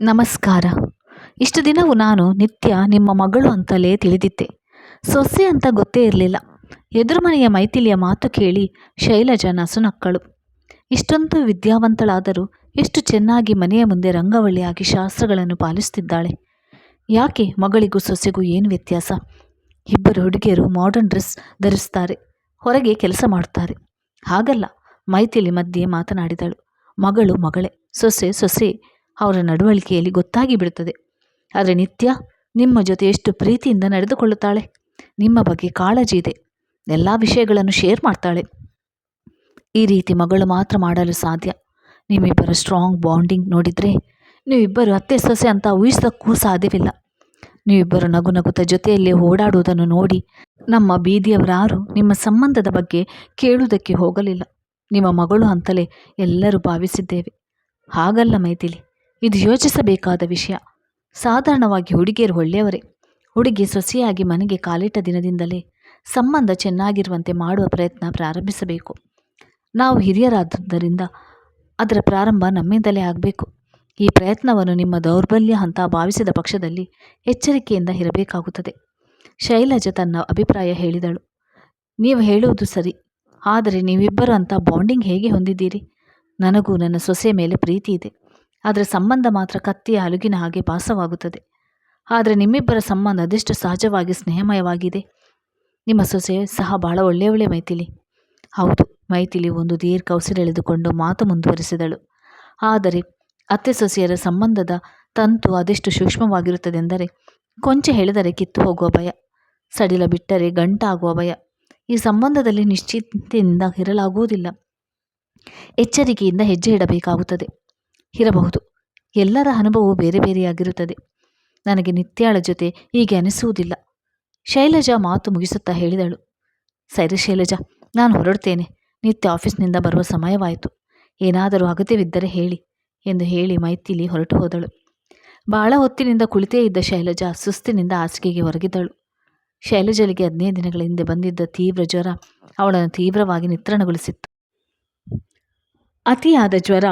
ನಮಸ್ಕಾರ. ಇಷ್ಟು ದಿನವೂ ನಾನು ನಿತ್ಯ ನಿಮ್ಮ ಮಗಳು ಅಂತಲೇ ತಿಳಿದಿದ್ದೆ. ಸೊಸೆ ಅಂತ ಗೊತ್ತೇ ಇರಲಿಲ್ಲ. ಎದುರು ಮನೆಯ ಮೈಥಿಲಿಯ ಮಾತು ಕೇಳಿ ಶೈಲಜಾ ನಸುನಕ್ಕಳು. ಇಷ್ಟೊಂದು ವಿದ್ಯಾವಂತಳಾದರೂ ಎಷ್ಟು ಚೆನ್ನಾಗಿ ಮನೆಯ ಮುಂದೆ ರಂಗವಳ್ಳಿಯಾಗಿ ಶಾಸ್ತ್ರಗಳನ್ನು ಪಾಲಿಸುತ್ತಿದ್ದಾಳೆ. ಯಾಕೆ ಮಗಳಿಗೂ ಸೊಸೆಗೂ ಏನು ವ್ಯತ್ಯಾಸ? ಇಬ್ಬರು ಹುಡುಗಿಯರು ಮಾಡರ್ನ್ ಡ್ರೆಸ್ ಧರಿಸ್ತಾರೆ, ಹೊರಗೆ ಕೆಲಸ ಮಾಡ್ತಾರೆ ಹಾಗಲ್ಲ, ಮೈಥಿಲಿ ಮಧ್ಯೆ ಮಾತನಾಡಿದಳು. ಮಗಳು ಮಗಳೇ, ಸೊಸೆ ಸೊಸೆ ಅವರ ನಡವಳಿಕೆಯಲ್ಲಿ ಗೊತ್ತಾಗಿ ಬಿಡುತ್ತದೆ. ಆದರೆ ನಿತ್ಯ ನಿಮ್ಮ ಜೊತೆ ಎಷ್ಟು ಪ್ರೀತಿಯಿಂದ ನಡೆದುಕೊಳ್ಳುತ್ತಾಳೆ, ನಿಮ್ಮ ಬಗ್ಗೆ ಕಾಳಜಿ ಇದೆ, ಎಲ್ಲ ವಿಷಯಗಳನ್ನು ಶೇರ್ ಮಾಡ್ತಾಳೆ. ಈ ರೀತಿ ಮಗಳು ಮಾತ್ರ ಮಾಡಲು ಸಾಧ್ಯ. ನಿಮ್ಮಿಬ್ಬರ ಸ್ಟ್ರಾಂಗ್ ಬಾಂಡಿಂಗ್ ನೋಡಿದರೆ ನೀವಿಬ್ಬರು ಅತ್ತೆ ಸೊಸೆ ಅಂತ ಊಹಿಸೋಕ್ಕೂ ಸಾಧ್ಯವಿಲ್ಲ. ನೀವಿಬ್ಬರು ನಗು ನಗುತ್ತ ಜೊತೆಯಲ್ಲಿ ಓಡಾಡುವುದನ್ನು ನೋಡಿ ನಮ್ಮ ಬೀದಿಯವರಾರು ನಿಮ್ಮ ಸಂಬಂಧದ ಬಗ್ಗೆ ಕೇಳುವುದಕ್ಕೆ ಹೋಗಲಿಲ್ಲ. ನಿಮ್ಮ ಮಗಳು ಅಂತಲೇ ಎಲ್ಲರೂ ಭಾವಿಸಿದ್ದೇವೆ. ಹಾಗಲ್ಲ ಮೈಥಿಲಿ. ಇದು ಯೋಚಿಸಬೇಕಾದ ವಿಷಯ. ಸಾಧಾರಣವಾಗಿ ಹುಡುಗಿಯರು ಒಳ್ಳೆಯವರೇ. ಹುಡುಗಿ ಸೊಸೆಯಾಗಿ ಮನೆಗೆ ಕಾಲಿಟ್ಟ ದಿನದಿಂದಲೇ ಸಂಬಂಧ ಚೆನ್ನಾಗಿರುವಂತೆ ಮಾಡುವ ಪ್ರಯತ್ನ ಪ್ರಾರಂಭಿಸಬೇಕು. ನಾವು ಹಿರಿಯರಾದದ್ದರಿಂದ ಅದರ ಪ್ರಾರಂಭ ನಮ್ಮಿಂದಲೇ ಆಗಬೇಕು. ಈ ಪ್ರಯತ್ನವನ್ನು ನಿಮ್ಮ ದೌರ್ಬಲ್ಯ ಅಂತ ಭಾವಿಸಿದ ಪಕ್ಷದಲ್ಲಿ ಎಚ್ಚರಿಕೆಯಿಂದ ಇರಬೇಕಾಗುತ್ತದೆ. ಶೈಲಜ ತನ್ನ ಅಭಿಪ್ರಾಯ ಹೇಳಿದಳು. ನೀವು ಹೇಳುವುದು ಸರಿ. ಆದರೆ ನೀವಿಬ್ಬರು ಅಂತ ಬಾಂಡಿಂಗ್ ಹೇಗೆ ಹೊಂದಿದ್ದೀರಿ? ನನಗೂ ನನ್ನ ಸೊಸೆ ಮೇಲೆ ಪ್ರೀತಿ ಇದೆ. ಆದರೆ ಸಂಬಂಧ ಮಾತ್ರ ಕತ್ತಿಯ ಅಲುಗಿನ ಹಾಗೆ ಭಾಸವಾಗುತ್ತದೆ. ಆದರೆ ನಿಮ್ಮಿಬ್ಬರ ಸಂಬಂಧ ಅದೆಷ್ಟು ಸಹಜವಾಗಿ ಸ್ನೇಹಮಯವಾಗಿದೆ. ನಿಮ್ಮ ಸೊಸೆ ಸಹ ಬಹಳ ಒಳ್ಳೆಯವಳೆ ಮೈಥಿಲಿ. ಹೌದು, ಮೈಥಿಲಿ ಒಂದು ದೀರ್ಘ ಉಸಿರೆಳೆದುಕೊಂಡು ಮಾತು ಮುಂದುವರಿಸಿದಳು. ಆದರೆ ಅತ್ತೆ ಸೊಸೆಯರ ಸಂಬಂಧದ ತಂತು ಅದೆಷ್ಟು ಸೂಕ್ಷ್ಮವಾಗಿರುತ್ತದೆಂದರೆ ಕೊಂಚ ಹೇಳಿದರೆ ಕಿತ್ತು ಹೋಗುವ ಭಯ, ಸಡಿಲ ಬಿಟ್ಟರೆ ಗಂಟಾಗುವ ಭಯ. ಈ ಸಂಬಂಧದಲ್ಲಿ ನಿಶ್ಚಿತದಿಂದ ಇರಲಾಗುವುದಿಲ್ಲ. ಎಚ್ಚರಿಕೆಯಿಂದ ಹೆಜ್ಜೆ ಇಡಬೇಕಾಗುತ್ತದೆ. ಇರಬಹುದು. ಎಲ್ಲರ ಅನುಭವವು ಬೇರೆ ಬೇರೆಯಾಗಿರುತ್ತದೆ. ನನಗೆ ನಿತ್ಯಾಳ ಜೊತೆ ಹೀಗೆ ಅನಿಸುವುದಿಲ್ಲ. ಶೈಲಜಾ ಮಾತು ಮುಗಿಸುತ್ತಾ ಹೇಳಿದಳು. ಸರಿ ಶೈಲಜಾ, ನಾನು ಹೊರಡ್ತೇನೆ. ನಿತ್ಯ ಆಫೀಸ್ನಿಂದ ಬರುವ ಸಮಯವಾಯಿತು. ಏನಾದರೂ ಅಗತ್ಯವಿದ್ದರೆ ಹೇಳಿ ಎಂದು ಹೇಳಿ ಮೈತಿಲಿ ಹೊರಟು ಹೋದಳು. ಬಹಳ ಹೊತ್ತಿನಿಂದ ಕುಳಿತೇ ಇದ್ದ ಶೈಲಜಾ ಸುಸ್ತಿನಿಂದ ಹಾಸಿಗೆಗೆ ಹೊರಗಿದ್ದಳು ಶೈಲಜಲಿಗೆ ಹದಿನೈದು ದಿನಗಳ ಹಿಂದೆ ಬಂದಿದ್ದ ತೀವ್ರ ಜ್ವರ ಅವಳನ್ನು ತೀವ್ರವಾಗಿ ನಿತ್ರಣಗೊಳಿಸಿತ್ತು. ಅತಿಯಾದ ಜ್ವರ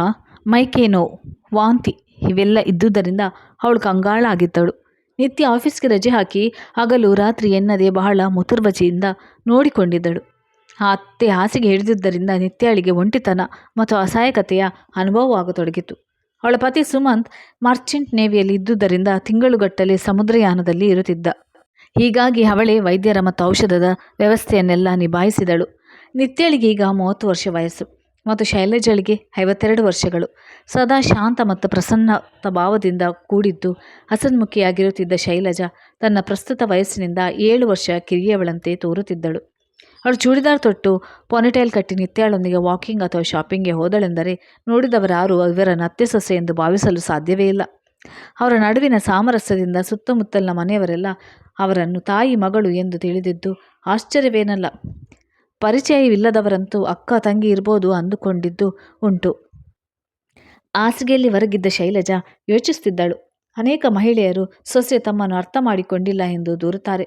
ಮೈಕೈ ನೋವು ವಾಂತಿ ಇವೆಲ್ಲ ಇದ್ದುದರಿಂದ ಅವಳು ಕಂಗಾಳಾಗಿದ್ದಳು. ನಿತ್ಯ ಆಫೀಸ್ಗೆ ರಜೆ ಹಾಕಿ ಹಗಲು ರಾತ್ರಿ ಎನ್ನದೆ ಬಹಳ ಮುತುರ್ವಜೆಯಿಂದ ನೋಡಿಕೊಂಡಿದ್ದಳು. ಆ ಅತ್ತೆ ಹಾಸಿಗೆ ಹಿಡಿದಿದ್ದರಿಂದ ನಿತ್ಯಾಳಿಗೆ ಒಂಟಿತನ ಮತ್ತು ಅಸಹಾಯಕತೆಯ ಅನುಭವವಾಗತೊಡಗಿತು ಅವಳ ಪತಿ ಸುಮಂತ್ ಮರ್ಚೆಂಟ್ ನೇವಿಯಲ್ಲಿ ಇದ್ದುದರಿಂದ ತಿಂಗಳುಗಟ್ಟಲೆ ಸಮುದ್ರಯಾನದಲ್ಲಿ ಇರುತ್ತಿದ್ದ. ಹೀಗಾಗಿ ಅವಳೇ ವೈದ್ಯರ ಮತ್ತು ಔಷಧದ ವ್ಯವಸ್ಥೆಯನ್ನೆಲ್ಲ ನಿಭಾಯಿಸಿದಳು. ನಿತ್ಯಳಿಗೆ ಈಗ ಮೂವತ್ತು ವರ್ಷ ವಯಸ್ಸು. ಮತ್ತು ಶೈಲಜಳಿಗೆ ಐವತ್ತೆರಡು ವರ್ಷಗಳು. ಸದಾ ಶಾಂತ ಮತ್ತು ಪ್ರಸನ್ನ ಭಾವದಿಂದ ಕೂಡಿದ್ದು ಹಸನ್ಮುಖಿಯಾಗಿರುತ್ತಿದ್ದ ಶೈಲಜಾ ತನ್ನ ಪ್ರಸ್ತುತ ವಯಸ್ಸಿನಿಂದ ಏಳು ವರ್ಷ ಕಿರಿಯವಳಂತೆ ತೋರುತ್ತಿದ್ದಳು. ಅವಳು ಚೂಡಿದಾರ್ ತೊಟ್ಟು ಪೊನಿಟೈಲ್ ಕಟ್ಟಿ ನಿತ್ಯಾಳೊಂದಿಗೆ ವಾಕಿಂಗ್ ಅಥವಾ ಶಾಪಿಂಗ್ಗೆ ಹೋದಳೆಂದರೆ ನೋಡಿದವರಾರು ಇವರ ನತ್ಯ ಸೊಸೆ ಎಂದು ಭಾವಿಸಲು ಸಾಧ್ಯವೇ ಇಲ್ಲ. ಅವರ ನಡುವಿನ ಸಾಮರಸ್ಯದಿಂದ ಸುತ್ತಮುತ್ತಲಿನ ಮನೆಯವರೆಲ್ಲ ಅವರನ್ನು ತಾಯಿ ಮಗಳು ಎಂದು ತಿಳಿದಿದ್ದು ಆಶ್ಚರ್ಯವೇನಲ್ಲ. ಪರಿಚಯವಿಲ್ಲದವರಂತೂ ಅಕ್ಕ ತಂಗಿ ಇರ್ಬೋದು ಅಂದುಕೊಂಡಿದ್ದು ಉಂಟು. ಹಾಸಿಗೆಯಲ್ಲಿ ಹೊರಗಿದ್ದ ಶೈಲಜಾ ಯೋಚಿಸುತ್ತಿದ್ದಳು ಅನೇಕ ಮಹಿಳೆಯರು ಸೊಸೆ ತಮ್ಮನ್ನು ಅರ್ಥ ಮಾಡಿಕೊಂಡಿಲ್ಲ ಎಂದು ದೂರುತ್ತಾರೆ.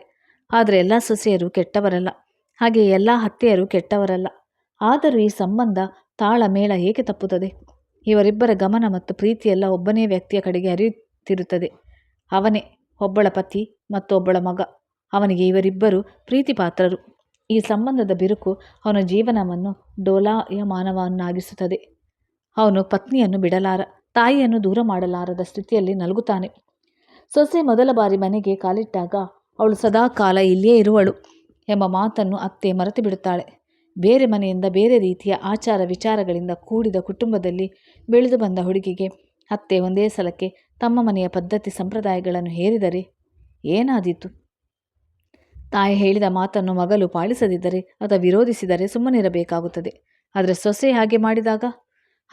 ಆದರೆ ಎಲ್ಲ ಸೊಸೆಯರು ಕೆಟ್ಟವರಲ್ಲ. ಹಾಗೆ ಎಲ್ಲ ಹತ್ಯೆಯರು ಕೆಟ್ಟವರಲ್ಲ. ಆದರೂ ಈ ಸಂಬಂಧ ತಾಳ ಮೇಳ ಏಕೆ ತಪ್ಪುತ್ತದೆ? ಇವರಿಬ್ಬರ ಗಮನ ಮತ್ತು ಪ್ರೀತಿಯೆಲ್ಲ ಒಬ್ಬನೇ ವ್ಯಕ್ತಿಯ ಕಡೆಗೆ ಅರಿಯುತ್ತಿರುತ್ತದೆ ಅವನೇ ಒಬ್ಬಳ ಪತಿ ಮತ್ತು ಒಬ್ಬಳ ಮಗ. ಅವನಿಗೆ ಇವರಿಬ್ಬರು ಪ್ರೀತಿ ಪಾತ್ರರು ಈ ಸಂಬಂಧದ ಬಿರುಕು ಅವನ ಜೀವನವನ್ನು ಡೋಲಾಯಮಾನವನ್ನಾಗಿಸುತ್ತದೆ ಅವನು ಪತ್ನಿಯನ್ನು ಬಿಡಲಾರ, ತಾಯಿಯನ್ನು ದೂರ ಮಾಡಲಾರದ ಸ್ಥಿತಿಯಲ್ಲಿ ನಲುಗುತ್ತಾನೆ. ಸೊಸೆ ಮೊದಲ ಬಾರಿ ಮನೆಗೆ ಕಾಲಿಟ್ಟಾಗ ಅವಳು ಸದಾ ಕಾಲ ಇಲ್ಲಿಯೇ ಇರುವಳು ಎಂಬ ಮಾತನ್ನು ಅತ್ತೆ ಮರೆತು ಬಿಡುತ್ತಾಳೆ ಬೇರೆ ಮನೆಯಿಂದ ಬೇರೆ ರೀತಿಯ ಆಚಾರ ವಿಚಾರಗಳಿಂದ ಕೂಡಿದ ಕುಟುಂಬದಲ್ಲಿ ಬೆಳೆದು ಬಂದ ಹುಡುಗಿಗೆ ಅತ್ತೆ ಒಂದೇ ಸಲಕ್ಕೆ ತಮ್ಮ ಮನೆಯ ಪದ್ಧತಿ ಸಂಪ್ರದಾಯಗಳನ್ನು ಹೇರಿದರೆ ಏನಾದೀತು? ತಾಯಿ ಹೇಳಿದ ಮಾತನ್ನು ಮಗಳು ಪಾಲಿಸದಿದ್ದರೆ ಅಥವಾ ವಿರೋಧಿಸಿದರೆ ಸುಮ್ಮನಿರಬೇಕಾಗುತ್ತದೆ. ಆದರೆ ಸೊಸೆ ಹಾಗೆ ಮಾಡಿದಾಗ?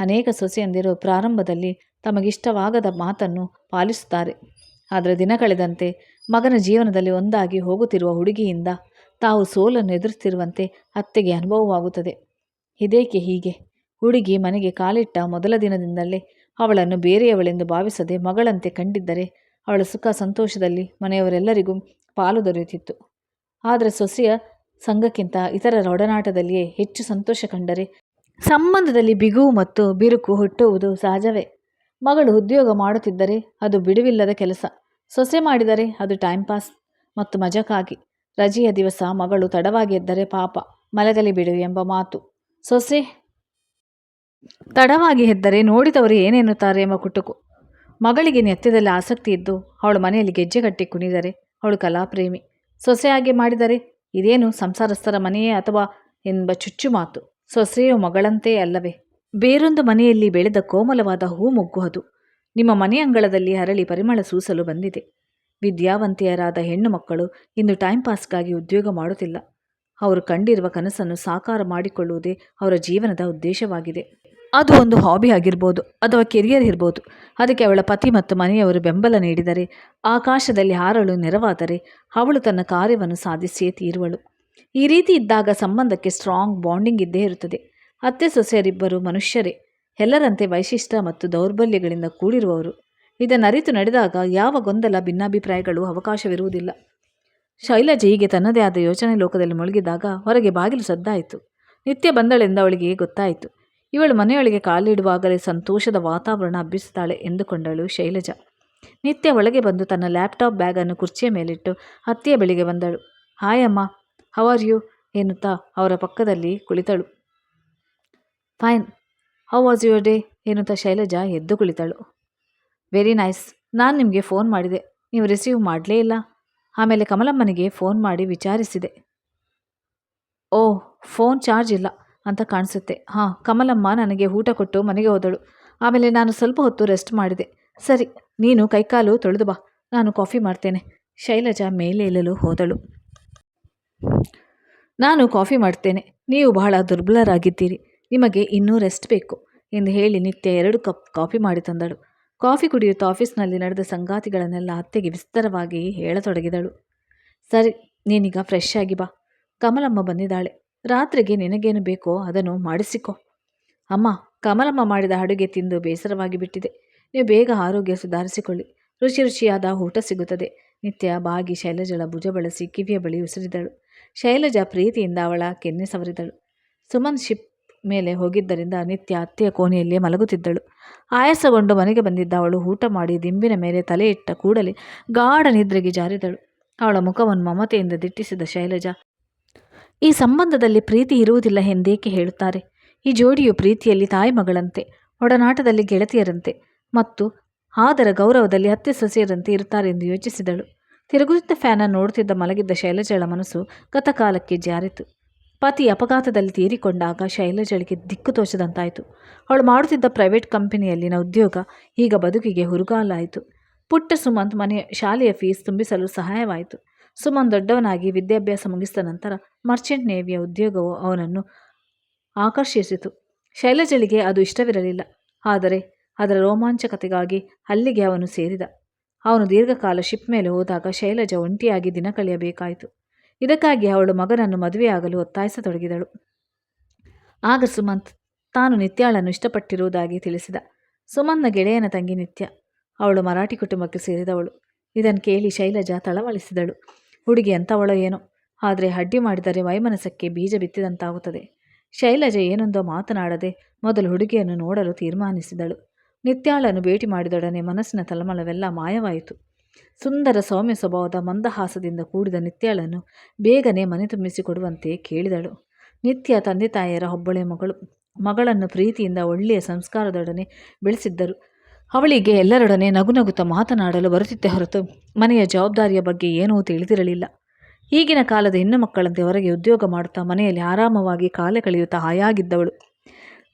ಅನೇಕ ಸೊಸೆಯಂದಿರು ಪ್ರಾರಂಭದಲ್ಲಿ ತಮಗಿಷ್ಟವಾಗದ ಮಾತನ್ನು ಪಾಲಿಸುತ್ತಾರೆ. ಆದರೆ ದಿನ ಕಳೆದಂತೆ ಮಗನ ಜೀವನದಲ್ಲಿ ಒಂದಾಗಿ ಹೋಗುತ್ತಿರುವ ಹುಡುಗಿಯಿಂದ ತಾವು ಸೋಲನ್ನು ಎದುರಿಸುತ್ತಿರುವಂತೆ ಅತ್ತೆಗೆ ಅನುಭವವಾಗುತ್ತದೆ. ಇದೇಕೆ ಹೀಗೆ? ಹುಡುಗಿ ಮನೆಗೆ ಕಾಲಿಟ್ಟ ಮೊದಲ ದಿನದಿಂದಲೇ ಅವಳನ್ನು ಬೇರೆಯವಳೆಂದು ಭಾವಿಸದೆ ಮಗಳಂತೆ ಕಂಡಿದ್ದರೆ ಅವಳ ಸುಖ ಸಂತೋಷದಲ್ಲಿ ಮನೆಯವರೆಲ್ಲರಿಗೂ ಪಾಲು ದೊರೆಯುತ್ತಿತ್ತು. ಆದರೆ ಸೊಸೆಯ ಸಂಘಕ್ಕಿಂತ ಇತರರ ಒಡನಾಟದಲ್ಲಿಯೇ ಹೆಚ್ಚು ಸಂತೋಷ ಕಂಡರೆ ಸಂಬಂಧದಲ್ಲಿ ಬಿಗು ಮತ್ತು ಬಿರುಕು ಹುಟ್ಟುವುದು ಸಹಜವೇ. ಮಗಳು ಉದ್ಯೋಗ ಮಾಡುತ್ತಿದ್ದರೆ ಅದು ಬಿಡುವಿಲ್ಲದ ಕೆಲಸ. ಸೊಸೆ ಮಾಡಿದರೆ ಅದು ಟೈಮ್ ಪಾಸ್ ಮತ್ತು ಮಜಕ್ಕಾಗಿ. ರಜೆಯ ದಿವಸ ಮಗಳು ತಡವಾಗಿ ಎದ್ದರೆ ಪಾಪ, ಮಲಗಲಿ ಬಿಡು ಎಂಬ ಮಾತು. ಸೊಸೆ ತಡವಾಗಿ ಎದ್ದರೆ ನೋಡಿದವರು ಏನೆನ್ನುತ್ತಾರೆ ಎಂಬ ಕುಟುಕು. ಮಗಳಿಗೆ ನೆತ್ತದಲ್ಲಿ ಆಸಕ್ತಿ ಇದ್ದು, ಅವಳು ಮನೆಯಲ್ಲಿ ಗೆಜ್ಜೆ ಕಟ್ಟಿ ಕುಣಿದರೆ ಅವಳು ಕಲಾಪ್ರೇಮಿ. ಸೊಸೆ ಹಾಗೆ ಮಾಡಿದರೆ ಇದೇನು ಸಂಸಾರಸ್ಥರ ಮನೆಯೇ ಅಥವಾ ಎಂಬ ಚುಚ್ಚು ಮಾತು ಸೊಸೆಯು ಮಗಳಂತೆ ಅಲ್ಲವೇ? ಬೇರೊಂದು ಮನೆಯಲ್ಲಿ ಬೆಳೆದ ಕೋಮಲವಾದ ಹೂ ಮೊಗ್ಗು ಅದು. ನಿಮ್ಮ ಮನೆ ಅಂಗಳದಲ್ಲಿ ಹರಳಿ ಪರಿಮಳ ಸೂಸಲು ಬಂದಿದೆ. ವಿದ್ಯಾವಂತಿಯರಾದ ಹೆಣ್ಣು ಮಕ್ಕಳು ಇಂದು ಟೈಮ್ ಪಾಸ್ಗಾಗಿ ಉದ್ಯೋಗ ಮಾಡುತ್ತಿಲ್ಲ. ಅವರು ಕಂಡಿರುವ ಕನಸನ್ನು ಸಾಕಾರ ಮಾಡಿಕೊಳ್ಳುವುದೇ ಅವರ ಜೀವನದ ಉದ್ದೇಶವಾಗಿದೆ. ಅದು ಒಂದು ಹಾಬಿ ಆಗಿರ್ಬೋದು ಅಥವಾ ಕೆರಿಯರ್ ಇರ್ಬೋದು. ಅದಕ್ಕೆ ಅವಳ ಪತಿ ಮತ್ತು ಮನೆಯವರು ಬೆಂಬಲ ನೀಡಿದರೆ, ಆಕಾಶದಲ್ಲಿ ಹಾರಲು ನೆರವಾದರೆ ಅವಳು ತನ್ನ ಕಾರ್ಯವನ್ನು ಸಾಧಿಸಿಯೇ ತೀರುವಳು. ಈ ರೀತಿ ಇದ್ದಾಗ ಸಂಬಂಧಕ್ಕೆ ಸ್ಟ್ರಾಂಗ್ ಬಾಂಡಿಂಗ್ ಇದ್ದೇ ಇರುತ್ತದೆ. ಅತ್ತೆ, ಸೊಸೆಯರಿಬ್ಬರು ಮನುಷ್ಯರೇ. ಎಲ್ಲರಂತೆ ವೈಶಿಷ್ಟ್ಯ ಮತ್ತು ದೌರ್ಬಲ್ಯಗಳಿಂದ ಕೂಡಿರುವವರು. ಇದನ್ನರಿತು ನಡೆದಾಗ ಯಾವ ಗೊಂದಲ, ಭಿನ್ನಾಭಿಪ್ರಾಯಗಳು ಅವಕಾಶವಿರುವುದಿಲ್ಲ. ಶೈಲಜೆ ಹೀಗೆ ತನ್ನದೇ ಆದ ಯೋಚನೆ ಲೋಕದಲ್ಲಿ ಮುಳುಗಿದಾಗ ಹೊರಗೆ ಬಾಗಿಲು ಸದ್ದಾಯಿತು. ನಿತ್ಯ ಬಂದಳೆಂದು ಅವಳಿಗೆ ಗೊತ್ತಾಯಿತು. ಇವಳು ಮನೆಯೊಳಗೆ ಕಾಲಿಡುವಾಗಲೇ ಸಂತೋಷದ ವಾತಾವರಣ ಹಬ್ಬಿಸುತ್ತಾಳೆ ಎಂದುಕೊಂಡಳು ಶೈಲಜಾ. ನಿತ್ಯ ಒಳಗೆ ಬಂದು ತನ್ನ ಲ್ಯಾಪ್ಟಾಪ್ ಬ್ಯಾಗನ್ನು ಕುರ್ಚಿಯ ಮೇಲಿಟ್ಟು ಹತ್ತಿಯ ಬಳಿಗೆ ಬಂದಳು. ಹಾಯಮ್ಮ ಹೌ ಆರ್ ಯು ಎನ್ನುತ್ತಾ ಅವರ ಪಕ್ಕದಲ್ಲಿ ಕುಳಿತಳು. Fine how was your day ಎನ್ನುತ್ತಾ ಶೈಲಜಾ ಎದ್ದು ಕುಳಿತಳು. ವೆರಿ ನೈಸ್ ನಾನು ನಿಮಗೆ ಫೋನ್ ಮಾಡಿದೆ. ನೀವು ರಿಸೀವ್ ಮಾಡಲೇ ಇಲ್ಲ. ಆಮೇಲೆ ಕಮಲಮ್ಮನಿಗೆ ಫೋನ್ ಮಾಡಿ ವಿಚಾರಿಸಿದೆ. ಓ ಫೋನ್ ಚಾರ್ಜ್ ಇಲ್ಲ. ಅಂತ ಕಾಣಿಸುತ್ತೆ. ಹಾಂ, ಕಮಲಮ್ಮ ನನಗೆ ಊಟ ಕೊಟ್ಟು ಮನೆಗೆ ಹೋದಳು. ಆಮೇಲೆ ನಾನು ಸ್ವಲ್ಪ ಹೊತ್ತು ರೆಸ್ಟ್ ಮಾಡಿದೆ. ಸರಿ, ನೀನು ಕೈಕಾಲು ತೊಳೆದು ಬಾ. ನಾನು ಕಾಫಿ ಮಾಡ್ತೇನೆ. ಶೈಲಜಾ ಮೇಲೆ ಇಲ್ಲಲು ಹೋದಳು. ನಾನು ಕಾಫಿ ಮಾಡ್ತೇನೆ. ನೀವು ಬಹಳ ದುರ್ಬಲರಾಗಿದ್ದೀರಿ. ನಿಮಗೆ ಇನ್ನೂ ರೆಸ್ಟ್ ಬೇಕು ಎಂದು ಹೇಳಿ ನಿತ್ಯ ಎರಡು ಕಪ್ ಕಾಫಿ ಮಾಡಿ ತಂದಳು. ಕಾಫಿ ಕುಡಿಯುತ್ತಾ ಆಫೀಸ್ನಲ್ಲಿ ನಡೆದ ಸಂಗಾತಿಗಳನ್ನೆಲ್ಲ ಅತ್ತೆಗೆ ವಿಸ್ತಾರವಾಗಿ ಹೇಳತೊಡಗಿದಳು. ಸರಿ, ನೀನೀಗ ಫ್ರೆಶ್ ಆಗಿ ಬಾ. ಕಮಲಮ್ಮ ಬಂದಿದ್ದಾಳೆ. ರಾತ್ರಿಗೆ ನಿನಗೇನು ಬೇಕೋ ಅದನ್ನು ಮಾಡಿಸಿಕೊ. ಅಮ್ಮ, ಕಮಲಮ್ಮ ಮಾಡಿದ ಅಡುಗೆ ತಿಂದು ಬೇಸರವಾಗಿ ಬಿಟ್ಟಿದೆ. ನೀವು ಬೇಗ ಆರೋಗ್ಯ ಸುಧಾರಿಸಿಕೊಳ್ಳಿ. ರುಚಿ ರುಚಿಯಾದ ಊಟ ಸಿಗುತ್ತದೆ. ನಿತ್ಯ ಬಾಗಿ ಶೈಲಜಳ ಭುಜ ಬಳಸಿ ಕಿವಿಯ ಬಳಿ ಉಸಿರಿದಳು. ಶೈಲಜಾ ಪ್ರೀತಿಯಿಂದ ಅವಳ ಕೆನ್ನೆ ಸವರಿದಳು. ಸುಮನ್ ಶಿಪ್ ಮೇಲೆ ಹೋಗಿದ್ದರಿಂದ ನಿತ್ಯ ಅತ್ತೆಯ ಕೋಣೆಯಲ್ಲಿಯೇ ಮಲಗುತ್ತಿದ್ದಳು. ಆಯಾಸಗೊಂಡು ಮನೆಗೆ ಬಂದಿದ್ದ ಅವಳು ಊಟ ಮಾಡಿ ದಿಂಬಿನ ಮೇಲೆ ತಲೆ ಇಟ್ಟ ಕೂಡಲೇ ಗಾಢ ನಿದ್ರೆಗೆ ಜಾರಿದಳು. ಅವಳ ಮುಖವನ್ನು ಮಮತೆಯಿಂದ ದಿಟ್ಟಿಸಿದ ಶೈಲಜಾ ಈ ಸಂಬಂಧದಲ್ಲಿ ಪ್ರೀತಿ ಇರುವುದಿಲ್ಲ ಎಂದೇಕೆ ಹೇಳುತ್ತಾರೆ? ಈ ಜೋಡಿಯು ಪ್ರೀತಿಯಲ್ಲಿ ತಾಯಿ ಮಗಳಂತೆ ಒಡನಾಟದಲ್ಲಿ ಗೆಳತಿಯರಂತೆ ಮತ್ತು ಆದರ ಗೌರವದಲ್ಲಿ ಅತ್ತೆ ಸೊಸೆಯರಂತೆ ಇರುತ್ತಾರೆ ಎಂದು ಯೋಚಿಸಿದಳು. ತಿರುಗುತ್ತಿದ್ದ ಫ್ಯಾನ ನೋಡುತ್ತಿದ್ದ ಮಲಗಿದ್ದ ಶೈಲಜಳ ಮನಸ್ಸು ಗತಕಾಲಕ್ಕೆ ಜಾರಿತು. ಪತಿ ಅಪಘಾತದಲ್ಲಿ ತೀರಿಕೊಂಡಾಗ ಶೈಲಜಳಿಗೆ ದಿಕ್ಕು ತೋಚದಂತಾಯಿತು. ಅವಳು ಮಾಡುತ್ತಿದ್ದ ಪ್ರೈವೇಟ್ ಕಂಪನಿಯಲ್ಲಿನ ಉದ್ಯೋಗ ಈಗ ಬದುಕಿಗೆ ಹುರುಗಾಲಾಯಿತು. ಪುಟ್ಟ ಸುಮಂತ್ ಮನೆಯ ಶಾಲೆಯ ಫೀಸ್ ತುಂಬಿಸಲು ಸಹಾಯವಾಯಿತು. ಸುಮನ್ ದೊಡ್ಡವನಾಗಿ ವಿದ್ಯಾಭ್ಯಾಸ ಮುಗಿಸಿದ ನಂತರ ಮರ್ಚೆಂಟ್ ನೇವಿಯ ಉದ್ಯೋಗವು ಅವನನ್ನು ಆಕರ್ಷಿಸಿತು. ಶೈಲಜಳಿಗೆ ಅದು ಇಷ್ಟವಿರಲಿಲ್ಲ. ಆದರೆ ಅದರ ರೋಮಾಂಚಕತೆಗಾಗಿ ಅಲ್ಲಿಗೆ ಅವನು ಸೇರಿದ. ಅವನು ದೀರ್ಘಕಾಲ ಶಿಪ್ ಮೇಲೆ ಹೋದಾಗ ಶೈಲಜ ಒಂಟಿಯಾಗಿ ದಿನ ಕಳೆಯಬೇಕಾಯಿತು. ಇದಕ್ಕಾಗಿ ಅವಳು ಮಗನನ್ನು ಮದುವೆಯಾಗಲು ಒತ್ತಾಯಿಸತೊಡಗಿದಳು. ಆಗ ಸುಮಂತ್ ತಾನು ನಿತ್ಯಾಳನ್ನು ಇಷ್ಟಪಟ್ಟಿರುವುದಾಗಿ ತಿಳಿಸಿದ. ಸುಮಂತ್ನ ಗೆಳೆಯನ ತಂಗಿ ನಿತ್ಯ ಅವಳು ಮರಾಠಿ ಕುಟುಂಬಕ್ಕೆ ಸೇರಿದವಳು. ಇದನ್ನು ಕೇಳಿ ಶೈಲಜಾ ತಳವಳಿಸಿದಳು. ಹುಡುಗಿ ಅಂಥವಳ ಏನೋ. ಆದರೆ ಅಡ್ಡಿ ಮಾಡಿದರೆ ವೈಮನಸ್ಸಕ್ಕೆ ಬೀಜ ಬಿತ್ತಿದಂತಾಗುತ್ತದೆ. ಶೈಲಜೆ ಏನೊಂದೋ ಮಾತನಾಡದೆ ಮೊದಲು ಹುಡುಗಿಯನ್ನು ನೋಡಲು ತೀರ್ಮಾನಿಸಿದಳು. ನಿತ್ಯಾಳನ್ನು ಭೇಟಿ ಮಾಡಿದೊಡನೆ ಮನಸ್ಸಿನ ತಲಮಲವೆಲ್ಲ ಮಾಯವಾಯಿತು. ಸುಂದರ ಸೌಮ್ಯ ಸ್ವಭಾವದ ಮಂದಹಾಸದಿಂದ ಕೂಡಿದ ನಿತ್ಯಾಳನ್ನು ಬೇಗನೆ ಮನೆ ತುಂಬಿಸಿಕೊಡುವಂತೆ ಕೇಳಿದಳು. ನಿತ್ಯ ತಂದೆ ತಾಯಿಯರ ಒಬ್ಬಳೆ ಮಗಳು. ಮಗಳನ್ನು ಪ್ರೀತಿಯಿಂದ ಒಳ್ಳೆಯ ಸಂಸ್ಕಾರದೊಡನೆ ಬೆಳೆಸಿದ್ದರು. ಅವಳಿಗೆ ಎಲ್ಲರೊಡನೆ ನಗುನಗುತ್ತಾ ಮಾತನಾಡಲು ಬರುತ್ತಿದ್ದೆ ಹೊರತು ಮನೆಯ ಜವಾಬ್ದಾರಿಯ ಬಗ್ಗೆ ಏನೂ ತಿಳಿದಿರಲಿಲ್ಲ. ಈಗಿನ ಕಾಲದ ಹೆಣ್ಣು ಮಕ್ಕಳಂತೆ ಹೊರಗೆ ಉದ್ಯೋಗ ಮಾಡುತ್ತಾ ಮನೆಯಲ್ಲಿ ಆರಾಮವಾಗಿ ಕಾಲ ಕಳೆಯುತ್ತಾ ಹಾಯಾಗಿದ್ದವಳು.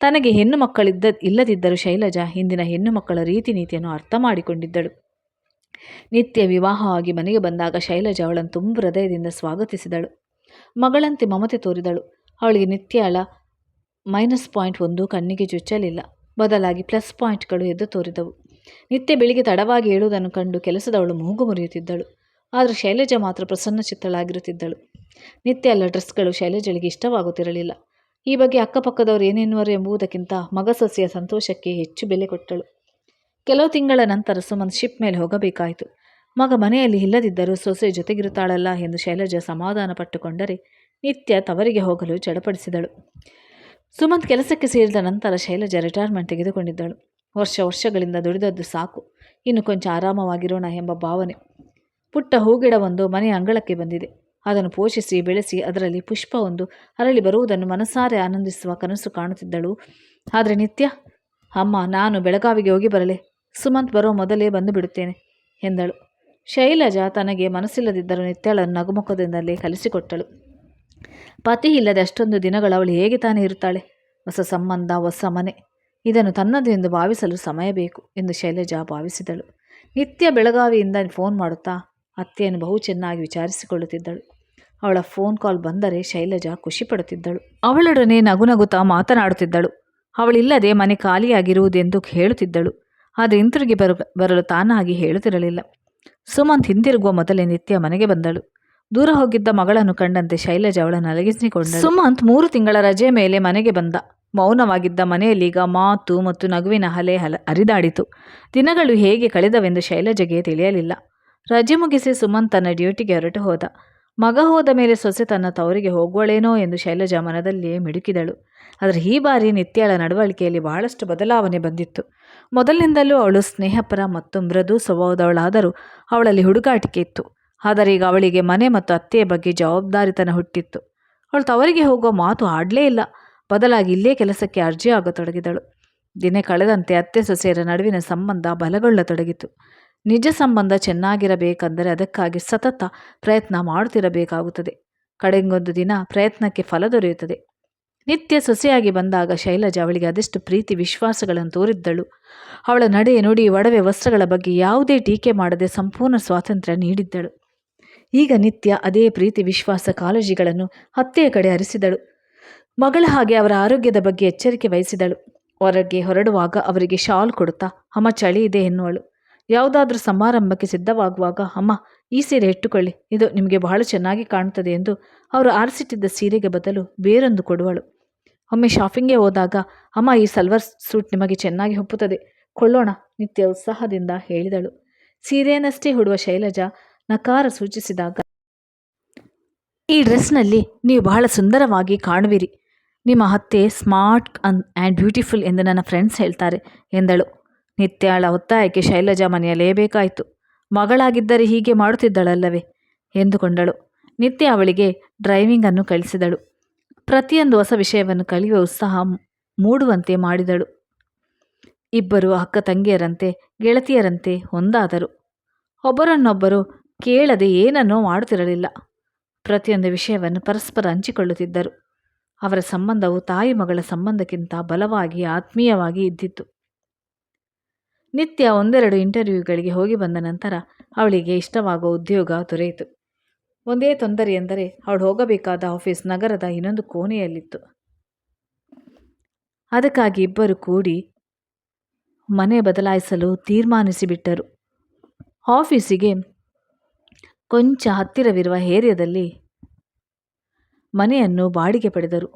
ತನಗೆ ಹೆಣ್ಣು ಮಕ್ಕಳಿದ್ದ ಇಲ್ಲದಿದ್ದರೂ ಶೈಲಜಾ ಹಿಂದಿನ ಹೆಣ್ಣು ಮಕ್ಕಳ ರೀತಿ ನೀತಿಯನ್ನು ಅರ್ಥ ಮಾಡಿಕೊಂಡಿದ್ದಳು. ನಿತ್ಯ ವಿವಾಹವಾಗಿ ಮನೆಗೆ ಬಂದಾಗ ಶೈಲಜಾ ಅವಳನ್ನು ತುಂಬ ಹೃದಯದಿಂದ ಸ್ವಾಗತಿಸಿದಳು. ಮಗಳಂತೆ ಮಮತೆ ತೋರಿದಳು. ಅವಳಿಗೆ ನಿತ್ಯಾಳ ಮೈನಸ್ ಪಾಯಿಂಟ್ ಒಂದು ಕಣ್ಣಿಗೆ ಚುಚ್ಚಲಿಲ್ಲ. ಬದಲಾಗಿ ಪ್ಲಸ್ ಪಾಯಿಂಟ್ಗಳು ಎದ್ದು ತೋರಿದವು. ನಿತ್ಯ ಬೆಳಿಗ್ಗೆ ತಡವಾಗಿ ಏಳುವುದನ್ನು ಕಂಡು ಕೆಲಸದವಳು ಮೂಗು ಮುರಿಯುತ್ತಿದ್ದಳು. ಆದರೆ ಶೈಲಜಾ ಮಾತ್ರ ಪ್ರಸನ್ನ ಚಿತ್ತಳಾಗಿರುತ್ತಿದ್ದಳು ನಿತ್ಯ ಎಲ್ಲ ಡ್ರೆಸ್ಗಳು ಶೈಲಜಳಿಗೆ ಇಷ್ಟವಾಗುತ್ತಿರಲಿಲ್ಲ. ಈ ಬಗ್ಗೆ ಅಕ್ಕಪಕ್ಕದವರು ಏನೆನ್ನುವರು ಎಂಬುದಕ್ಕಿಂತ ಮಗ ಸೊಸೆಯ ಸಂತೋಷಕ್ಕೆ ಹೆಚ್ಚು ಬೆಲೆ ಕೊಟ್ಟಳು. ಕೆಲವು ತಿಂಗಳ ನಂತರ ಸುಮನ್ ಶಿಪ್ ಮೇಲೆ ಹೋಗಬೇಕಾಯಿತು. ಮಗ ಮನೆಯಲ್ಲಿ ಇಲ್ಲದಿದ್ದರೂ ಸೊಸೆ ಜೊತೆಗಿರುತ್ತಾಳಲ್ಲ ಎಂದು ಶೈಲಜಾ ಸಮಾಧಾನ ಪಟ್ಟುಕೊಂಡರೆ ನಿತ್ಯ ತವರಿಗೆ ಹೋಗಲು ಚಡಪಡಿಸಿದಳು. ಸುಮಂತ್ ಕೆಲಸಕ್ಕೆ ಸೇರಿದ ನಂತರ ಶೈಲಜಾ ರಿಟೈರ್ಮೆಂಟ್ ತೆಗೆದುಕೊಂಡಿದ್ದಳು. ವರ್ಷ ವರ್ಷಗಳಿಂದ ದುಡಿದದ್ದು ಸಾಕು. ಇನ್ನು ಕೊಂಚ ಆರಾಮವಾಗಿರೋಣ ಎಂಬ ಭಾವನೆ. ಪುಟ್ಟ ಹೂಗಿಡವೊಂದು ಮನೆಯ ಅಂಗಳಕ್ಕೆ ಬಂದಿದೆ. ಅದನ್ನು ಪೋಷಿಸಿ ಬೆಳೆಸಿ ಅದರಲ್ಲಿ ಪುಷ್ಪವೊಂದು ಅರಳಿ ಬರುವುದನ್ನು ಮನಸಾರೆ ಆನಂದಿಸುವ ಕನಸು ಕಾಣುತ್ತಿದ್ದಳು. ಆದರೆ ನಿತ್ಯ, ಅಮ್ಮ, ನಾನು ಬೆಳಗಾವಿಗೆ ಹೋಗಿ ಬರಲೆ. ಸುಮಂತ್ ಬರೋ ಮೊದಲೇ ಬಂದು ಬಿಡುತ್ತೇನೆ, ಎಂದಳು. ಶೈಲಜಾ ತನಗೆ ಮನಸ್ಸಿಲ್ಲದಿದ್ದರೂ ನಿತ್ಯಳನ್ನು ನಗುಮುಖದಿಂದಲೇ ಕಲಿಸಿಕೊಟ್ಟಳು. ಪತಿ ಇಲ್ಲದೆ ಅಷ್ಟೊಂದು ದಿನಗಳು ಅವಳು ಹೇಗೆ ತಾನೇ ಇರುತ್ತಾಳೆ? ಹೊಸ ಸಂಬಂಧ, ಹೊಸ ಮನೆ. ಇದನ್ನು ತನ್ನದು ಎಂದು ಭಾವಿಸಲು ಸಮಯ ಬೇಕು ಎಂದು ಶೈಲಜಾ ಭಾವಿಸಿದಳು. ನಿತ್ಯ ಬೆಳಗಾವಿಯಿಂದ ಫೋನ್ ಮಾಡುತ್ತಾ ಅತ್ತೆಯನ್ನು ಬಹು ಚೆನ್ನಾಗಿ ವಿಚಾರಿಸಿಕೊಳ್ಳುತ್ತಿದ್ದಳು. ಅವಳ ಫೋನ್ ಕಾಲ್ ಬಂದರೆ ಶೈಲಜಾ ಖುಷಿಪಡುತ್ತಿದ್ದಳು. ಅವಳೊಡನೆ ನಗು ನಗುತ್ತಾ ಮಾತನಾಡುತ್ತಿದ್ದಳು. ಅವಳಿಲ್ಲದೆ ಮನೆ ಖಾಲಿಯಾಗಿರುವುದೆಂದು ಹೇಳುತ್ತಿದ್ದಳು. ಆದರೆ ಹಿಂತಿರುಗಿ ಬರು, ಬರಲು ತಾನಾಗಿ ಹೇಳುತ್ತಿರಲಿಲ್ಲ. ಸುಮಂತ್ ಹಿಂದಿರುಗುವ ಮೊದಲೇ ನಿತ್ಯ ಮನೆಗೆ ಬಂದಳು. ದೂರ ಹೋಗಿದ್ದ ಮಗಳನ್ನು ಕಂಡಂತೆ ಶೈಲಜ ಅವಳ ನಲಗಿಸಿಕೊಂಡ ಸುಮಂತ್ ಮೂರು ತಿಂಗಳ ರಜೆ ಮೇಲೆ ಮನೆಗೆ ಬಂದ. ಮೌನವಾಗಿದ್ದ ಮನೆಯಲ್ಲೀಗ ಮಾತು ಮತ್ತು ನಗುವಿನ ಹಲೆ ಹಲ, ಹರಿದಾಡಿತು. ದಿನಗಳು ಹೇಗೆ ಕಳೆದವೆಂದು ಶೈಲಜಗೆ ತಿಳಿಯಲಿಲ್ಲ. ರಜೆ ಮುಗಿಸಿ ಸುಮಂತ್ ತನ್ನ ಡ್ಯೂಟಿಗೆ ಹೊರಟು ಹೋದ. ಮಗ ಹೋದ ಮೇಲೆ ಸೊಸೆ ತನ್ನ ತವರಿಗೆ ಹೋಗುವಳೇನೋ ಎಂದು ಶೈಲಜಾ ಮನದಲ್ಲಿಯೇ ಮಿಡುಕಿದಳು. ಆದರೆ ಈ ಬಾರಿ ನಿತ್ಯಳ ನಡವಳಿಕೆಯಲ್ಲಿ ಬಹಳಷ್ಟು ಬದಲಾವಣೆ ಬಂದಿತ್ತು. ಮೊದಲಿನಿಂದಲೂ ಅವಳು ಸ್ನೇಹಪರ ಮತ್ತು ಮೃದು ಸ್ವಭಾವದವಳಾದರೂ ಅವಳಲ್ಲಿ ಹುಡುಗಾಟಿಕೆ ಇತ್ತು. ಆದರೆ ಈಗ ಅವಳಿಗೆ ಮನೆ ಮತ್ತು ಅತ್ತೆಯ ಬಗ್ಗೆ ಜವಾಬ್ದಾರಿತನ ಹುಟ್ಟಿತ್ತು. ಅವಳು ತವರಿಗೆ ಹೋಗುವ ಮಾತು ಆಡಲೇ ಇಲ್ಲ. ಬದಲಾಗಿ ಇಲ್ಲೇ ಕೆಲಸಕ್ಕೆ ಅರ್ಜಿ ಆಗತೊಡಗಿದಳು. ದಿನ ಕಳೆದಂತೆ ಅತ್ತೆ ಸೊಸೆಯರ ನಡುವಿನ ಸಂಬಂಧ ಬಲಗೊಳ್ಳತೊಡಗಿತು. ನಿಜ ಸಂಬಂಧ ಚೆನ್ನಾಗಿರಬೇಕೆಂದರೆ ಅದಕ್ಕಾಗಿ ಸತತ ಪ್ರಯತ್ನ ಮಾಡುತ್ತಿರಬೇಕಾಗುತ್ತದೆ. ಕಡೆಗೊಂದು ದಿನ ಪ್ರಯತ್ನಕ್ಕೆ ಫಲ ದೊರೆಯುತ್ತದೆ. ನಿತ್ಯ ಸೊಸೆಯಾಗಿ ಬಂದಾಗ ಶೈಲಜ ಅವಳಿಗೆ ಅದೆಷ್ಟು ಪ್ರೀತಿ, ವಿಶ್ವಾಸಗಳನ್ನು ತೋರಿದ್ದಳು. ಅವಳ ನಡೆ ನುಡಿ, ಒಡವೆ ವಸ್ತ್ರಗಳ ಬಗ್ಗೆ ಯಾವುದೇ ಟೀಕೆ ಮಾಡದೆ ಸಂಪೂರ್ಣ ಸ್ವಾತಂತ್ರ್ಯ ನೀಡಿದ್ದಳು. ಈಗ ನಿತ್ಯ ಅದೇ ಪ್ರೀತಿ ವಿಶ್ವಾಸ ಕಾಳಜಿಗಳನ್ನು ಹತ್ತೆಯ ಕಡೆ ಹರಿಸಿದಳು ಮಗಳ ಹಾಗೆ ಅವರ ಆರೋಗ್ಯದ ಬಗ್ಗೆ ಎಚ್ಚರಿಕೆ ವಹಿಸಿದಳು. ಹೊರಗೆ ಹೊರಡುವಾಗ ಅವರಿಗೆ ಶಾಲ್ ಕೊಡುತ್ತಾ, ಅಮ್ಮ, ಚಳಿ ಇದೆ ಎನ್ನುವಳು. ಯಾವುದಾದ್ರೂ ಸಮಾರಂಭಕ್ಕೆ ಸಿದ್ಧವಾಗುವಾಗ, ಅಮ್ಮ, ಈ ಸೀರೆ ಇಟ್ಟುಕೊಳ್ಳಿ. ಇದು ನಿಮಗೆ ಬಹಳ ಚೆನ್ನಾಗಿ ಕಾಣುತ್ತದೆ ಎಂದು ಅವರು ಆರಿಸಿಟ್ಟಿದ್ದ ಸೀರೆಗೆ ಬದಲು ಬೇರೊಂದು ಕೊಡುವಳು. ಒಮ್ಮೆ ಶಾಪಿಂಗ್ಗೆ ಹೋದಾಗ, ಅಮ್ಮ, ಈ ಸಲ್ವರ್ ಸೂಟ್ ನಿಮಗೆ ಚೆನ್ನಾಗಿ ಒಪ್ಪುತ್ತದೆ. ಕೊಳ್ಳೋಣ ನಿತ್ಯ ಉತ್ಸಾಹದಿಂದ ಹೇಳಿದಳು. ಸೀರೆಯನ್ನಷ್ಟೇ ಹುಡುವ ಶೈಲಜಾ ನಕಾರ ಸೂಚಿಸಿದಾಗ, ಈ ಡ್ರೆಸ್ನಲ್ಲಿ ನೀವು ಬಹಳ ಸುಂದರವಾಗಿ ಕಾಣುವಿರಿ. ನಿಮ್ಮ ಹತ್ತೆ ಸ್ಮಾರ್ಟ್ ಅನ್ ಆ್ಯಂಡ್ ಬ್ಯೂಟಿಫುಲ್ ಎಂದು ನನ್ನ ಫ್ರೆಂಡ್ಸ್ ಹೇಳ್ತಾರೆ ಎಂದಳು. ನಿತ್ಯಾಳ ಒತ್ತಾಯಕ್ಕೆ ಶೈಲಜಾ ಮನೆಯಲೇಬೇಕಾಯಿತು. ಮಗಳಾಗಿದ್ದರೆ ಹೀಗೆ ಮಾಡುತ್ತಿದ್ದಳಲ್ಲವೇ ಎಂದುಕೊಂಡಳು. ನಿತ್ಯ ಅವಳಿಗೆ ಡ್ರೈವಿಂಗನ್ನು ಕಳಿಸಿದಳು ಪ್ರತಿಯೊಂದು ಹೊಸ ವಿಷಯವನ್ನು ಕಲಿಯುವ ಉತ್ಸಾಹ ಮೂಡುವಂತೆ ಮಾಡಿದಳು. ಇಬ್ಬರು ಅಕ್ಕ ತಂಗಿಯರಂತೆ ಗೆಳತಿಯರಂತೆ ಒಂದಾದರು. ಒಬ್ಬರನ್ನೊಬ್ಬರು ಕೇಳದೆ ಏನನ್ನೋ ಮಾಡುತ್ತಿರಲಿಲ್ಲ. ಪ್ರತಿಯೊಂದು ವಿಷಯವನ್ನು ಪರಸ್ಪರ ಹಂಚಿಕೊಳ್ಳುತ್ತಿದ್ದರು. ಅವರ ಸಂಬಂಧವು ತಾಯಿ ಮಗಳ ಸಂಬಂಧಕ್ಕಿಂತ ಬಲವಾಗಿ, ಆತ್ಮೀಯವಾಗಿ ಇದ್ದಿತ್ತು. ನಿತ್ಯ ಒಂದೆರಡು ಇಂಟರ್ವ್ಯೂಗಳಿಗೆ ಹೋಗಿ ಬಂದ ನಂತರ ಅವಳಿಗೆ ಇಷ್ಟವಾಗುವ ಉದ್ಯೋಗ ದೊರೆಯಿತು. ಒಂದೇ ತೊಂದರೆ ಎಂದರೆ ಅವಳು ಹೋಗಬೇಕಾದ ಆಫೀಸ್ ನಗರದ ಇನ್ನೊಂದು ಕೋಣೆಯಲ್ಲಿತ್ತು. ಅದಕ್ಕಾಗಿ ಇಬ್ಬರು ಕೂಡಿ ಮನೆ ಬದಲಾಯಿಸಲು ತೀರ್ಮಾನಿಸಿಬಿಟ್ಟರು. ಆಫೀಸಿಗೆ ಕೊಂಚ ಹತ್ತಿರವಿರುವ ಏರಿಯಾದಲ್ಲಿ ಮನೆಯನ್ನು ಬಾಡಿಗೆ ಪಡೆದರು.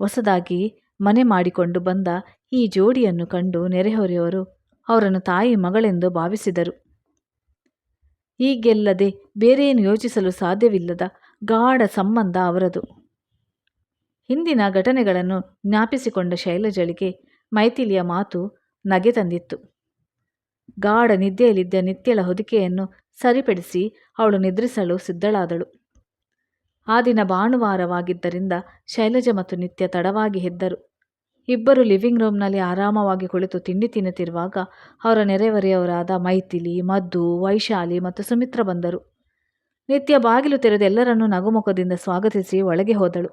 ಹೊಸದಾಗಿ ಮನೆ ಮಾಡಿಕೊಂಡು ಬಂದ ಈ ಜೋಡಿಯನ್ನು ಕಂಡು ನೆರೆಹೊರೆಯವರು ಅವರನ್ನು ತಾಯಿ ಮಗಳೆಂದು ಭಾವಿಸಿದರು. ಹೀಗೆಲ್ಲದೆ ಬೇರೇನು ಯೋಚಿಸಲು ಸಾಧ್ಯವಿಲ್ಲದ ಗಾಢ ಸಂಬಂಧ ಅವರದು. ಹಿಂದಿನ ಘಟನೆಗಳನ್ನು ಜ್ಞಾಪಿಸಿಕೊಂಡ ಶೈಲಜಳಿಗೆ ಮೈಥಿಲಿಯ ಮಾತು ನಗೆ ತಂದಿತ್ತು. ಗಾಢ ನಿದ್ದೆಯಲ್ಲಿದ್ದ ನಿತ್ಯಳ ಹೊದಿಕೆಯನ್ನು ಸರಿಪಡಿಸಿ ಅವಳು ನಿದ್ರಿಸಲು ಸಿದ್ಧಳಾದಳು. ಆ ದಿನ ಭಾನುವಾರವಾಗಿದ್ದರಿಂದ ಶೈಲಜ ಮತ್ತು ನಿತ್ಯ ತಡವಾಗಿ ಹೆದ್ದರು. ಇಬ್ಬರು ಲಿವಿಂಗ್ ರೂಮ್ನಲ್ಲಿ ಆರಾಮವಾಗಿ ಕುಳಿತು ತಿಂಡಿ ತಿನ್ನುತ್ತಿರುವಾಗ ಅವರ ನೆರೆಹೊರೆಯವರಾದ ಮೈಥಿಲಿ ಮದ್ದು ವೈಶಾಲಿ ಮತ್ತು ಸುಮಿತ್ರ ಬಂದರು. ನಿತ್ಯ ಬಾಗಿಲು ತೆರೆದು ಎಲ್ಲರನ್ನೂ ನಗುಮುಖದಿಂದ ಸ್ವಾಗತಿಸಿ ಒಳಗೆ ಹೋದಳು.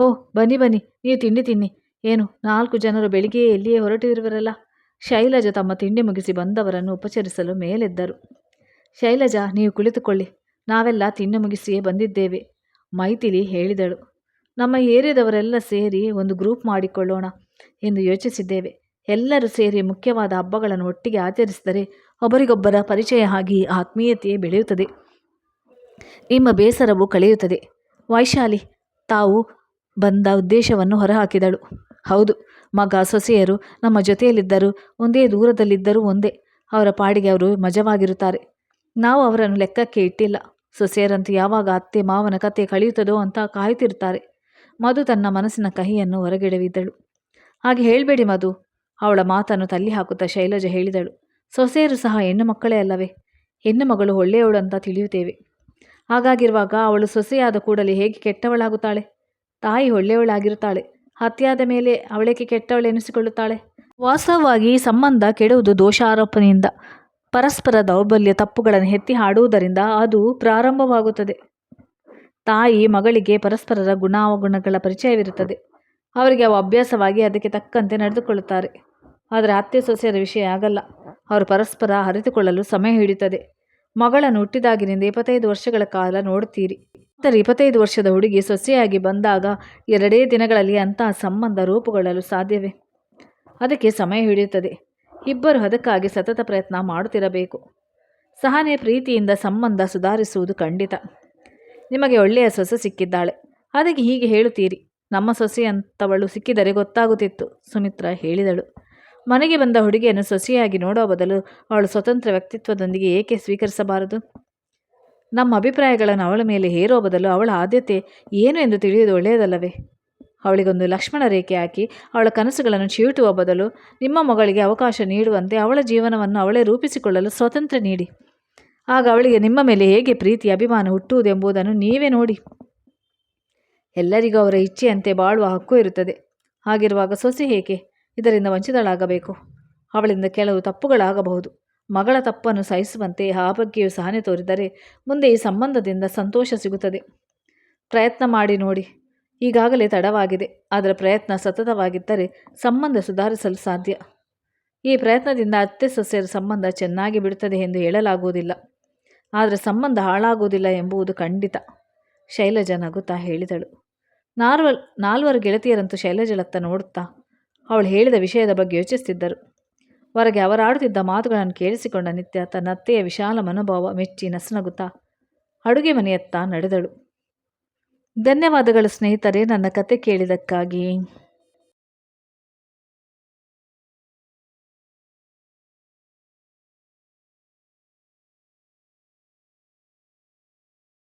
ಓ, ಬನ್ನಿ ಬನ್ನಿ, ನೀವು ತಿಂಡಿ ತಿನ್ನಿ. ಏನು, ನಾಲ್ಕು ಜನರು ಬೆಳಿಗ್ಗೆ ಎಲ್ಲಿಯೇ ಹೊರಟಿರುವರಲ್ಲ? ಶೈಲಜ ತಮ್ಮ ತಿಂಡಿ ಮುಗಿಸಿ ಬಂದವರನ್ನು ಉಪಚರಿಸಲು ಮೇಲೆದ್ದರು. ಶೈಲಜಾ, ನೀವು ಕುಳಿತುಕೊಳ್ಳಿ. ನಾವೆಲ್ಲ ತಿನ್ನು ಮುಗಿಸಿಯೇ ಬಂದಿದ್ದೇವೆ, ಮೈಥಿಲಿ ಹೇಳಿದಳು. ನಮ್ಮ ಏರಿಯಾದವರೆಲ್ಲ ಸೇರಿ ಒಂದು ಗ್ರೂಪ್ ಮಾಡಿಕೊಳ್ಳೋಣ ಎಂದು ಯೋಚಿಸಿದ್ದೇವೆ. ಎಲ್ಲರೂ ಸೇರಿ ಮುಖ್ಯವಾದ ಹಬ್ಬಗಳನ್ನು ಒಟ್ಟಿಗೆ ಆಚರಿಸಿದರೆ ಒಬ್ಬರಿಗೊಬ್ಬರ ಪರಿಚಯ ಆಗಿ ಆತ್ಮೀಯತೆ ಬೆಳೆಯುತ್ತದೆ. ನಿಮ್ಮ ಬೇಸರವು ಕಳೆಯುತ್ತದೆ. ವೈಶಾಲಿ, ತಾವು ಬಂದ ಉದ್ದೇಶವನ್ನು ಹೊರಹಾಕಿದಳು. ಹೌದು, ಮಗ, ಸೊಸೆಯರು ನಮ್ಮ ಜೊತೆಯಲ್ಲಿದ್ದರೂ, ಒಂದೇ ದೂರದಲ್ಲಿದ್ದರೂ ಒಂದೇ. ಅವರ ಪಾಡಿಗೆ ಅವರು ಮಜವಾಗಿರುತ್ತಾರೆ. ನಾವು ಅವರನ್ನು ಲೆಕ್ಕಕ್ಕೆ ಇಟ್ಟಿಲ್ಲ. ಸೊಸೆಯರಂತೂ ಯಾವಾಗ ಅತ್ತೆ ಮಾವನ ಕತೆ ಕಳೆಯುತ್ತದೋ ಅಂತ ಕಾಯ್ತಿರ್ತಾರೆ. ಮಧು ತನ್ನ ಮನಸ್ಸಿನ ಕಹಿಯನ್ನು ಹೊರಗೆಡವಿದ್ದಳು. ಹಾಗೆ ಹೇಳಬೇಡಿ ಮಧು, ಅವಳ ಮಾತನ್ನು ತಲ್ಲಿ ಹಾಕುತ್ತಾ ಶೈಲಜ ಹೇಳಿದಳು. ಸೊಸೆಯರು ಸಹ ಹೆಣ್ಣು ಮಕ್ಕಳೇ ಅಲ್ಲವೇ? ಹೆಣ್ಣು ಮಗಳು ಒಳ್ಳೆಯವಳು ಅಂತ ತಿಳಿಯುತ್ತೇವೆ. ಹಾಗಾಗಿರುವಾಗ ಅವಳು ಸೊಸೆಯಾದ ಕೂಡಲೇ ಹೇಗೆ ಕೆಟ್ಟವಳಾಗುತ್ತಾಳೆ? ತಾಯಿ ಒಳ್ಳೆಯವಳಾಗಿರುತ್ತಾಳೆ. ಹತ್ಯಾದ ಮೇಲೆ ಅವಳೇಕೆ ಕೆಟ್ಟವಳೆನಿಸಿಕೊಳ್ಳುತ್ತಾಳೆ ವಾಸ್ತವವಾಗಿ ಸಂಬಂಧ ಕೆಡುವುದು ದೋಷಾರೋಪಣೆಯಿಂದ ಪರಸ್ಪರ ದೌರ್ಬಲ್ಯ ತಪ್ಪುಗಳನ್ನು ಎತ್ತಿ ಹಾಡುವುದರಿಂದ ಅದು ಪ್ರಾರಂಭವಾಗುತ್ತದೆ. ತಾಯಿ ಮಗಳಿಗೆ ಪರಸ್ಪರರ ಗುಣಾವಗುಣಗಳ ಪರಿಚಯವಿರುತ್ತದೆ. ಅವರಿಗೆ ಅವು ಅಭ್ಯಾಸವಾಗಿ ಅದಕ್ಕೆ ತಕ್ಕಂತೆ ನಡೆದುಕೊಳ್ಳುತ್ತಾರೆ. ಆದರೆ ಅತ್ತೆ ಸೊಸೆಯರ ವಿಷಯ ಆಗಲ್ಲ. ಅವರು ಪರಸ್ಪರ ಅರಿತುಕೊಳ್ಳಲು ಸಮಯ ಹಿಡಿಯುತ್ತದೆ. ಮಗಳನ್ನು ಹುಟ್ಟಿದಾಗಿನಿಂದ ಇಪ್ಪತ್ತೈದು ವರ್ಷಗಳ ಕಾಲ ನೋಡುತ್ತೀರಿ. ಆದರೆ ಇಪ್ಪತ್ತೈದು ವರ್ಷದ ಹುಡುಗಿ ಸೊಸೆಯಾಗಿ ಬಂದಾಗ ಎರಡೇ ದಿನಗಳಲ್ಲಿ ಅಂತಹ ಸಂಬಂಧ ರೂಪುಗೊಳ್ಳಲು ಸಾಧ್ಯವೇ? ಅದಕ್ಕೆ ಸಮಯ ಹಿಡಿಯುತ್ತದೆ. ಇಬ್ಬರು ಅದಕ್ಕಾಗಿ ಸತತ ಪ್ರಯತ್ನ ಮಾಡುತ್ತಿರಬೇಕು. ಸಹನೆ, ಪ್ರೀತಿಯಿಂದ ಸಂಬಂಧ ಸುಧಾರಿಸುವುದು ಖಂಡಿತ. ನಿಮಗೆ ಒಳ್ಳೆಯ ಸೊಸೆ ಸಿಕ್ಕಿದ್ದಾಳೆ. ಅದಕ್ಕೆ ಹೀಗೆ ಹೇಳುತ್ತೀರಿ. ನಮ್ಮ ಸೊಸೆಯಂಥವಳು ಸಿಕ್ಕಿದರೆ ಗೊತ್ತಾಗುತ್ತಿತ್ತು, ಸುಮಿತ್ರ ಹೇಳಿದಳು. ಮನೆಗೆ ಬಂದ ಹುಡುಗಿಯನ್ನು ಸೊಸೆಯಾಗಿ ನೋಡುವ ಬದಲು ಅವಳು ಸ್ವತಂತ್ರ ವ್ಯಕ್ತಿತ್ವದೊಂದಿಗೆ ಏಕೆ ಸ್ವೀಕರಿಸಬಾರದು? ನಮ್ಮ ಅಭಿಪ್ರಾಯಗಳನ್ನು ಅವಳ ಮೇಲೆ ಹೇರುವ ಬದಲು ಅವಳ ಆದ್ಯತೆ ಏನು ಎಂದು ತಿಳಿಯುವುದು ಒಳ್ಳೆಯದಲ್ಲವೇ? ಅವಳಿಗೊಂದು ಲಕ್ಷ್ಮಣ ರೇಖೆ ಹಾಕಿ ಅವಳ ಕನಸುಗಳನ್ನು ಚೀಟುವ ಬದಲು ನಿಮ್ಮ ಮಗಳಿಗೆ ಅವಕಾಶ ನೀಡುವಂತೆ ಅವಳ ಜೀವನವನ್ನು ಅವಳೇ ರೂಪಿಸಿಕೊಳ್ಳಲು ಸ್ವಾತಂತ್ರ್ಯ ನೀಡಿ. ಆಗ ಅವಳಿಗೆ ನಿಮ್ಮ ಮೇಲೆ ಹೇಗೆ ಪ್ರೀತಿ, ಅಭಿಮಾನ ಹುಟ್ಟುವುದೆಂಬುದನ್ನು ನೀವೇ ನೋಡಿ. ಎಲ್ಲರಿಗೂ ಅವರ ಇಚ್ಛೆಯಂತೆ ಬಾಳುವ ಹಕ್ಕು ಇರುತ್ತದೆ. ಹಾಗಿರುವಾಗ ಸೊಸೆ ಹೇಗೆ? ಇದರಿಂದ ವಂಚಿತಳಾಗಬೇಕು. ಅವಳಿಂದ ಕೆಲವು ತಪ್ಪುಗಳಾಗಬಹುದು. ಮಗಳ ತಪ್ಪನ್ನು ಸಹಿಸುವಂತೆ ಆ ಬಗ್ಗೆಯೂ ಸಹನೆ ತೋರಿದರೆ ಮುಂದೆ ಈ ಸಂಬಂಧದಿಂದ ಸಂತೋಷ ಸಿಗುತ್ತದೆ. ಪ್ರಯತ್ನ ಮಾಡಿ ನೋಡಿ. ಈಗಾಗಲೇ ತಡವಾಗಿದೆ. ಅದರ ಪ್ರಯತ್ನ ಸತತವಾಗಿದ್ದರೆ ಸಂಬಂಧ ಸುಧಾರಿಸಲು ಸಾಧ್ಯ. ಈ ಪ್ರಯತ್ನದಿಂದ ಅತ್ತೆ ಸೊಸೆಯರ ಸಂಬಂಧ ಚೆನ್ನಾಗಿ ಬಿಡುತ್ತದೆ ಎಂದು ಹೇಳಲಾಗುವುದಿಲ್ಲ. ಆದರೆ ಸಂಬಂಧ ಹಾಳಾಗುವುದಿಲ್ಲ ಎಂಬುದು ಖಂಡಿತ. ಶೈಲಜ ನಗುತ್ತಾ ಹೇಳಿದಳು. ನಾಲ್ವ, ನಾಲ್ವರು ಗೆಳತಿಯರಂತೂ ಶೈಲಜಳತ್ತ ನೋಡುತ್ತಾ, ಅವಳು ಹೇಳಿದ ವಿಷಯದ ಬಗ್ಗೆ ಯೋಚಿಸುತ್ತಿದ್ದರು. ಹೊರಗೆ ಅವರಾಡುತ್ತಿದ್ದ ಮಾತುಗಳನ್ನು ಕೇಳಿಸಿಕೊಂಡ ನಿತ್ಯ ತನ್ನ ಅತ್ತೆಯ ವಿಶಾಲ ಮನೋಭಾವ ಮೆಚ್ಚಿ ನಸನಗುತ್ತಾ, ಅಡುಗೆ ಮನೆಯತ್ತ ನಡೆದಳು. ಧನ್ಯವಾದಗಳು ಸ್ನೇಹಿತರೆ ನನ್ನ ಕತೆ ಕೇಳಿದ್ದಕ್ಕಾಗಿ.